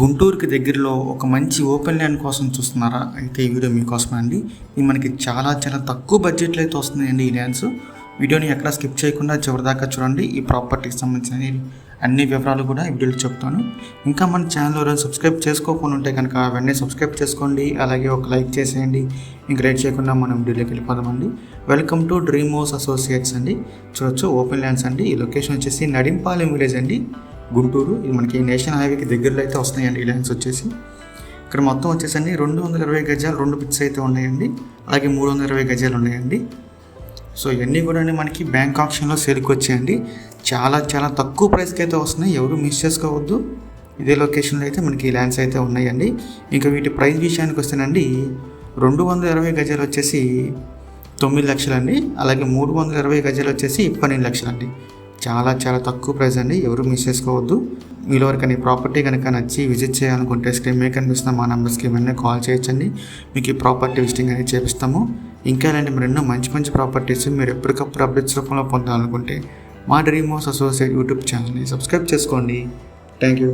గుంటూరుకి దగ్గరలో ఒక మంచి ఓపెన్ ల్యాండ్ కోసం చూస్తున్నారా? అయితే ఈ వీడియో మీకోసమే అండి. ఇది మనకి చాలా చాలా తక్కువ బడ్జెట్లో అయితే వస్తున్నాయండి ఈ ల్యాండ్స్. వీడియోని ఎక్కడ స్కిప్ చేయకుండా చివరిదాకా చూడండి. ఈ ప్రాపర్టీకి సంబంధించిన అన్ని వివరాలు కూడా ఈ వీడియోలో చెప్తాను. ఇంకా మన ఛానల్ ఎవరైనా సబ్స్క్రైబ్ చేసుకోకుండా ఉంటే కనుక వెంటనే సబ్స్క్రైబ్ చేసుకోండి. అలాగే ఒక లైక్ చేసేయండి. ఇంక లైక్ చేయకుండా మనం వీడియోలోకి వెళ్ళిపోదామండి. Welcome to dream house associates అండి. చూడొచ్చు ఓపెన్ ల్యాండ్స్ అండి. ఈ లొకేషన్ వచ్చేసి నడింపాలెం విలేజ్ అండి. గుంటూరు. ఇది మనకి నేషనల్ హైవేకి దగ్గరలో అయితే వస్తున్నాయండి ఈ ల్యాండ్స్ వచ్చేసి. ఇక్కడ మొత్తం వచ్చేసండి రెండు వందల ఇరవై గజాలు రెండు పిక్స్ అయితే ఉన్నాయండి. అలాగే మూడు వందల ఇరవై గజాలు ఉన్నాయండి. సో ఇవన్నీ కూడా మనకి బ్యాంక్ ఆప్షన్లో సేల్కి వచ్చాయండి. చాలా చాలా తక్కువ ప్రైస్కి అయితే వస్తున్నాయి. ఎవరు మిస్ చేసుకోవద్దు. ఇదే లొకేషన్లో అయితే మనకి ఈ ల్యాండ్స్ అయితే ఉన్నాయండి. ఇంకా వీటి ప్రైస్ విషయానికి వస్తేనండి రెండు వందల ఇరవై గజాలు వచ్చేసి తొమ్మిది లక్షలండి. అలాగే మూడు వందల ఇరవై గజాలు వచ్చేసి పన్నెండు లక్షలండి. చాలా చాలా తక్కువ ప్రైస్ అండి. ఎవరు మిస్ చేసుకోవద్దు. మీలో ఎవరికైనా ప్రాపర్టీ కనుక నచ్చి విజిట్ చేయాలనుకుంటే స్క్రీన్ మీద కనిపిస్తున్న మా నెంబర్స్కి వెంటనే కాల్ చేయొచ్చండి. మీకు ఈ ప్రాపర్టీ విజిటింగ్ అనేది చేపిస్తాము. ఇంకా ఇలాంటి మరెన్నో మంచి మంచి ప్రాపర్టీస్ మీరు ఎప్పటికప్పుడు అప్డేట్స్ రూపంలో పొందాలనుకుంటే మా డ్రీమ్ హౌస్ అసోసియేట్ యూట్యూబ్ ఛానల్ని సబ్స్క్రైబ్ చేసుకోండి. Thank you